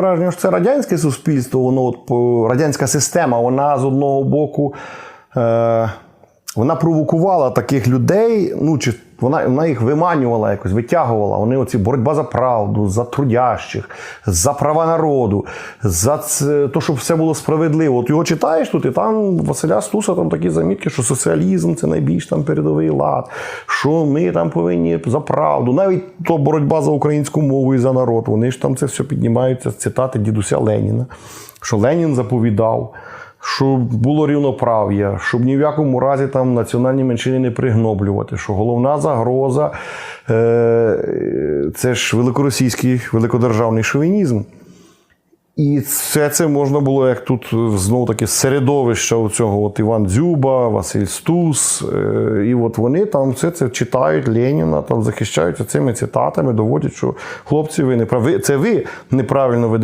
Враження, що це радянське суспільство, воно от, радянська система, вона з одного боку е, вона провокувала таких людей, ну чи вона, вона їх виманювала якось, витягувала. Вони оці боротьба за правду, за трудящих, за права народу, за це, то, щоб все було справедливо. От його читаєш тут, і там Василя Стуса там такі замітки, що соціалізм це найбільш там передовий лад, що ми там повинні за правду. Навіть то боротьба за українську мову і за народ. Вони ж там це все піднімаються з цитати дідуся Леніна, що Ленін заповідав. Щоб було рівноправ'я, щоб ні в якому разі там національні меншини не пригноблювати, що головна загроза е, це ж великоросійський великодержавний шовінізм. І все це можна було, як тут знову таки середовище у цього от Іван Дзюба, Василь Стус. е, І от вони там все це читають Леніна, там захищаються цими цитатами, доводять, що хлопці, ви не праві. Це ви неправильно ведете.